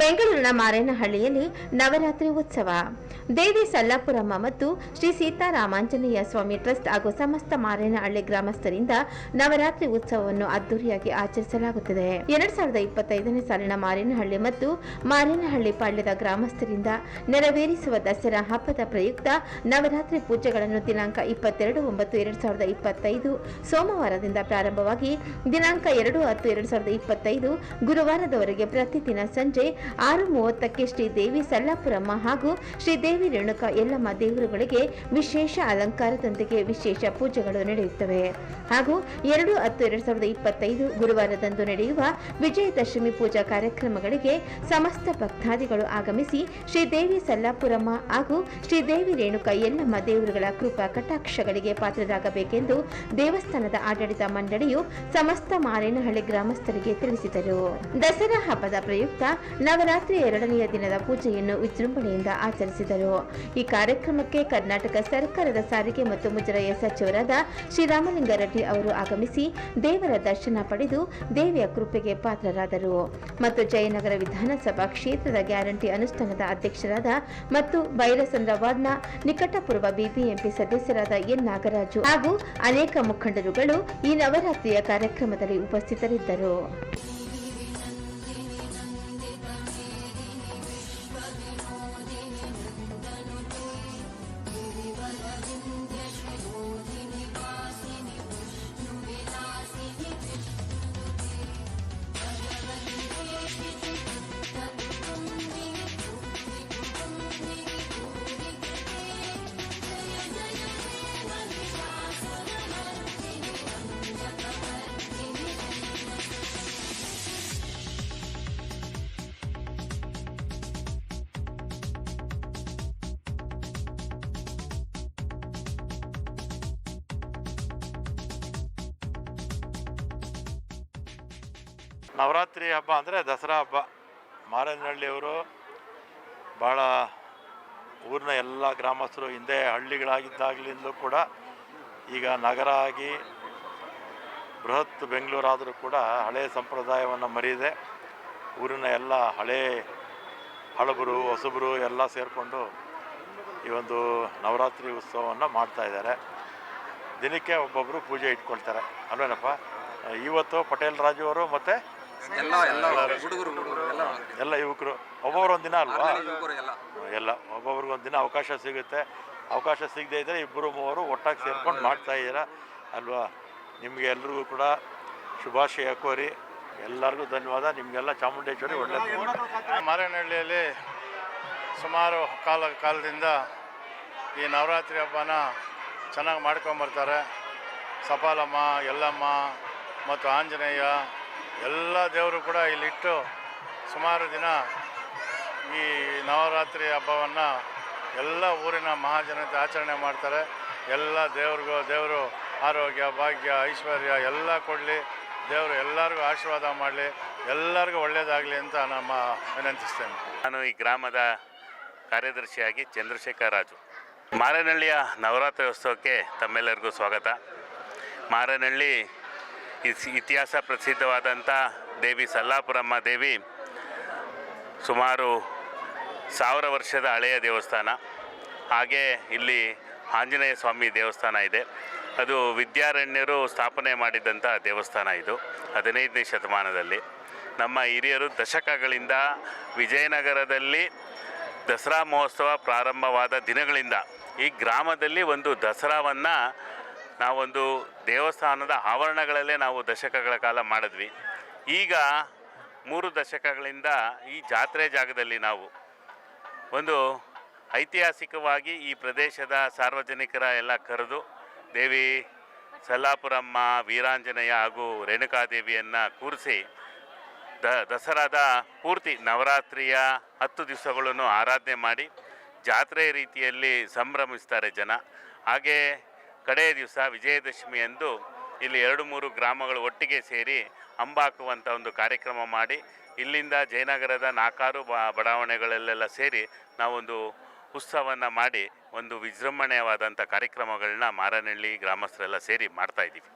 ಬೆಂಗಳೂರಿನ ಮಾರೇನಹಳ್ಳಿಯಲ್ಲಿ ನವರಾತ್ರಿ ಉತ್ಸವ. ದೇವಿ ಸಲ್ಲಾಪುರಮ್ಮ ಮತ್ತು ಶ್ರೀ ಸೀತಾರಾಮಾಂಜನೇಯ ಸ್ವಾಮಿ ಟ್ರಸ್ಟ್ ಹಾಗೂ ಸಮಸ್ತ ಮಾರೇನಹಳ್ಳಿ ಗ್ರಾಮಸ್ಥರಿಂದ ನವರಾತ್ರಿ ಉತ್ಸವವನ್ನು ಅದ್ದೂರಿಯಾಗಿ ಆಚರಿಸಲಾಗುತ್ತದೆ. ಎರಡ್ ಸಾವಿರದ ಇಪ್ಪತ್ತೈದನೇ ಸಾಲಿನ ಮಾರೇನಹಳ್ಳಿ ಮತ್ತು ಮಾರೇನಹಳ್ಳಿ ಪಾಳ್ಯದ ಗ್ರಾಮಸ್ಥರಿಂದ ನೆರವೇರಿಸುವ ದಸರಾ ಹಬ್ಬದ ಪ್ರಯುಕ್ತ ನವರಾತ್ರಿ ಪೂಜೆಗಳನ್ನು ದಿನಾಂಕ ಇಪ್ಪತ್ತೆರಡು ಒಂಬತ್ತು ಎರಡ್ ಸಾವಿರದ ಇಪ್ಪತ್ತೈದು ಸೋಮವಾರದಿಂದ ಪ್ರಾರಂಭವಾಗಿ ದಿನಾಂಕ ಎರಡು ಹತ್ತು ಎರಡ್ ಸಾವಿರದ ಇಪ್ಪತ್ತೈದು ಗುರುವಾರದವರೆಗೆ ಪ್ರತಿದಿನ ಸಂಜೆ ಆರು ಮೂವತ್ತಕ್ಕೆ ಶ್ರೀ ದೇವಿ ಸಲ್ಲಾಪುರಮ್ಮ ಹಾಗೂ ಶ್ರೀ ದೇವಿ ರೇಣುಕಾ ಎಲ್ಲಮ್ಮ ದೇವರುಗಳಿಗೆ ವಿಶೇಷ ಅಲಂಕಾರದೊಂದಿಗೆ ವಿಶೇಷ ಪೂಜೆಗಳು ನಡೆಯುತ್ತವೆ. ಹಾಗೂ ಎರಡು ಹತ್ತು ಎರಡ್ ಸಾವಿರದ ಇಪ್ಪತ್ತೈದು ಗುರುವಾರದಂದು ನಡೆಯುವ ವಿಜಯದಶಮಿ ಪೂಜಾ ಕಾರ್ಯಕ್ರಮಗಳಿಗೆ ಸಮಸ್ತ ಭಕ್ತಾದಿಗಳು ಆಗಮಿಸಿ ಶ್ರೀ ದೇವಿ ಸಲ್ಲಾಪುರಮ್ಮ ಹಾಗೂ ಶ್ರೀ ದೇವಿ ರೇಣುಕಾ ಎಲ್ಲಮ್ಮ ದೇವರುಗಳ ಕೃಪಾ ಕಟಾಕ್ಷಗಳಿಗೆ ಪಾತ್ರರಾಗಬೇಕೆಂದು ದೇವಸ್ಥಾನದ ಆಡಳಿತ ಮಂಡಳಿಯು ಸಮಸ್ತ ಮಾರೇನಹಳ್ಳಿ ಗ್ರಾಮಸ್ಥರಿಗೆ ತಿಳಿಸಿದರು. ದಸರಾ ಹಬ್ಬದ ಪ್ರಯುಕ್ತ ನವರಾತ್ರಿ ಎರಡನೆಯ ದಿನದ ಪೂಜೆಯನ್ನು ವಿಜೃಂಭಣೆಯಿಂದ ಆಚರಿಸಿದರು. ಈ ಕಾರ್ಯಕ್ರಮಕ್ಕೆ ಕರ್ನಾಟಕ ಸರ್ಕಾರದ ಸಾರಿಗೆ ಮತ್ತು ಮುಜರಾಯ ಸಚಿವರಾದ ಶ್ರೀರಾಮಲಿಂಗಾರೆಡ್ಡಿ ಅವರು ಆಗಮಿಸಿ ದೇವರ ದರ್ಶನ ಪಡೆದು ದೇವಿಯ ಕೃಪೆಗೆ ಪಾತ್ರರಾದರು. ಮತ್ತು ಜಯನಗರ ವಿಧಾನಸಭಾ ಕ್ಷೇತ್ರದ ಗ್ಯಾರಂಟಿ ಅನುಷ್ಠಾನದ ಅಧ್ಯಕ್ಷರಾದ ಮತ್ತು ಬೈರಸಂದ್ರ ವಾರ್ಡ್ನ ನಿಕಟಪೂರ್ವ ಬಿಬಿಎಂಪಿ ಸದಸ್ಯರಾದ ಎನ್ ನಾಗರಾಜು ಹಾಗೂ ಅನೇಕ ಮುಖಂಡರುಗಳು ಈ ನವರಾತ್ರಿಯ ಕಾರ್ಯಕ್ರಮದಲ್ಲಿ ಉಪಸ್ಥಿತರಿದ್ದರು. ನವರಾತ್ರಿ ಹಬ್ಬ ಅಂದರೆ ದಸರಾ ಹಬ್ಬ. ಮಾರನಹಳ್ಳಿಯವರು ಭಾಳ ಊರಿನ ಎಲ್ಲ ಗ್ರಾಮಸ್ಥರು ಹಿಂದೆ ಹಳ್ಳಿಗಳಾಗಿದ್ದಾಗಲಿಂದಲೂ ಕೂಡ ಈಗ ನಗರ ಆಗಿ ಬೃಹತ್ ಬೆಂಗಳೂರಾದರೂ ಕೂಡ ಹಳೆ ಸಂಪ್ರದಾಯವನ್ನು ಮರೆಯದೆ ಊರಿನ ಎಲ್ಲ ಹಳೇ ಹಳಬರು, ಹೊಸಬರು ಎಲ್ಲ ಸೇರಿಕೊಂಡು ಈ ಒಂದು ನವರಾತ್ರಿ ಉತ್ಸವವನ್ನು ಮಾಡ್ತಾ ಇದ್ದಾರೆ. ದಿನಕ್ಕೆ ಒಬ್ಬೊಬ್ಬರು ಪೂಜೆ ಇಟ್ಕೊಳ್ತಾರೆ. ಅಲ್ವೇನಪ್ಪ? ಇವತ್ತು ಪಟೇಲ್ ರಾಜು ಅವರು ಮತ್ತು ಎಲ್ಲ ಎಲ್ಲ ಹುಡುಗರು ಎಲ್ಲ ಎಲ್ಲ ಯುವಕರು ಒಬ್ಬೊಬ್ರು ಒಂದಿನ ದಿನ ಅಲ್ವಾ ಯುವಕರು ಎಲ್ಲ. ಎಲ್ಲ ಒಬ್ಬೊಬ್ರಿಗೊಂದು ದಿನ ಅವಕಾಶ ಸಿಗುತ್ತೆ. ಅವಕಾಶ ಸಿಗದೆ ಇದ್ದರೆ ಇಬ್ಬರು ಮೂವರು ಒಟ್ಟಾಗಿ ಸೇರ್ಕೊಂಡು ಮಾಡ್ತಾ ಇದ್ದೀರಾ? ಅಲ್ವಾ? ನಿಮಗೆ ಎಲ್ರಿಗೂ ಕೂಡ ಶುಭಾಶಯ ಕೋರಿ ಎಲ್ಲರಿಗೂ ಧನ್ಯವಾದ. ನಿಮಗೆಲ್ಲ ಚಾಮುಂಡೇಶ್ವರಿ ಒಳ್ಳೆಯದು ಮಾರೇನಹಳ್ಳಿಯಲ್ಲಿ ಸುಮಾರು ಕಾಲ ಕಾಲದಿಂದ ಈ ನವರಾತ್ರಿ ಹಬ್ಬನ ಚೆನ್ನಾಗಿ ಮಾಡ್ಕೊಂಬರ್ತಾರೆ. ಸಪಾಲಮ್ಮ ಎಲ್ಲಮ್ಮ ಮತ್ತು ಆಂಜನೇಯ ಎಲ್ಲ ದೇವರು ಕೂಡ ಇಲ್ಲಿಟ್ಟು ಸುಮಾರು ದಿನ ಈ ನವರಾತ್ರಿ ಹಬ್ಬವನ್ನು ಎಲ್ಲ ಊರಿನ ಮಹಾಜನತೆ ಆಚರಣೆ ಮಾಡ್ತಾರೆ. ಎಲ್ಲ ದೇವ್ರಿಗೂ, ದೇವರು ಆರೋಗ್ಯ, ಭಾಗ್ಯ, ಐಶ್ವರ್ಯ ಎಲ್ಲ ಕೊಡಲಿ. ದೇವರು ಎಲ್ಲರಿಗೂ ಆಶೀರ್ವಾದ ಮಾಡಲಿ. ಎಲ್ಲರಿಗೂ ಒಳ್ಳೆಯದಾಗಲಿ ಅಂತ ನಮ್ಮ ವಿನಂತಿಸ್ತೇನೆ. ನಾನು ಈ ಗ್ರಾಮದ ಕಾರ್ಯದರ್ಶಿಯಾಗಿ ಚಂದ್ರಶೇಖರ ರಾಜು. ಮಾರೇನಹಳ್ಳಿಯ ನವರಾತ್ರಿ ಉತ್ಸವಕ್ಕೆ ತಮ್ಮೆಲ್ಲರಿಗೂ ಸ್ವಾಗತ. ಮಾರೇನಹಳ್ಳಿ ಇತಿಹಾಸ ಪ್ರಸಿದ್ಧವಾದಂಥ ದೇವಿ ಸಲ್ಲಾಪುರಮ್ಮ ದೇವಿ ಸುಮಾರು ಸಾವಿರ ವರ್ಷದ ಹಳೆಯ ದೇವಸ್ಥಾನ. ಹಾಗೆ ಇಲ್ಲಿ ಆಂಜನೇಯ ಸ್ವಾಮಿ ದೇವಸ್ಥಾನ ಇದೆ. ಅದು ವಿದ್ಯಾರಣ್ಯರು ಸ್ಥಾಪನೆ ಮಾಡಿದಂಥ ದೇವಸ್ಥಾನ ಇದು, ಹದಿನೈದನೇ ಶತಮಾನದಲ್ಲಿ. ನಮ್ಮ ಹಿರಿಯರು ದಶಕಗಳಿಂದ ವಿಜಯನಗರದಲ್ಲಿ ದಸರಾ ಮಹೋತ್ಸವ ಪ್ರಾರಂಭವಾದ ದಿನಗಳಿಂದ ಈ ಗ್ರಾಮದಲ್ಲಿ ಒಂದು ದಸರಾವನ್ನು ನಾವೊಂದು ದೇವಸ್ಥಾನದ ಆವರಣಗಳಲ್ಲೇ ನಾವು ದಶಕಗಳ ಕಾಲ ಮಾಡಿದ್ವಿ. ಈಗ ಮೂರು ದಶಕಗಳಿಂದ ಈ ಜಾತ್ರೆ ಜಾಗದಲ್ಲಿ ನಾವು ಒಂದು ಐತಿಹಾಸಿಕವಾಗಿ ಈ ಪ್ರದೇಶದ ಸಾರ್ವಜನಿಕರ ಎಲ್ಲ ಕರೆದು ದೇವಿ ಸಲ್ಲಾಪುರಮ್ಮ, ವೀರಾಂಜನೇಯ ಹಾಗೂ ರೇಣುಕಾದೇವಿಯನ್ನು ಕೂರಿಸಿ ದ ದಸರಾದ ಪೂರ್ತಿ ನವರಾತ್ರಿಯ ಹತ್ತು ದಿವಸಗಳನ್ನು ಆರಾಧನೆ ಮಾಡಿ ಜಾತ್ರೆ ರೀತಿಯಲ್ಲಿ ಸಂಭ್ರಮಿಸ್ತಾರೆ ಜನ. ಹಾಗೆ ಕಡೆಯ ದಿವಸ ವಿಜಯದಶಮಿಯಂದು ಇಲ್ಲಿ ಎರಡು ಮೂರು ಗ್ರಾಮಗಳು ಒಟ್ಟಿಗೆ ಸೇರಿ ಅಂಬಾಕುವಂಥ ಒಂದು ಕಾರ್ಯಕ್ರಮ ಮಾಡಿ ಇಲ್ಲಿಂದ ಜಯನಗರದ ನಾಲ್ಕಾರು ಬಡಾವಣೆಗಳಲ್ಲೆಲ್ಲ ಸೇರಿ ನಾವೊಂದು ಉತ್ಸವವನ್ನು ಮಾಡಿ ಒಂದು ವಿಜೃಂಭಣೆಯವಾದಂಥ ಕಾರ್ಯಕ್ರಮಗಳನ್ನ ಮಾರನಹಳ್ಳಿ ಗ್ರಾಮಸ್ಥರೆಲ್ಲ ಸೇರಿ ಮಾಡ್ತಾ ಇದ್ದೀವಿ.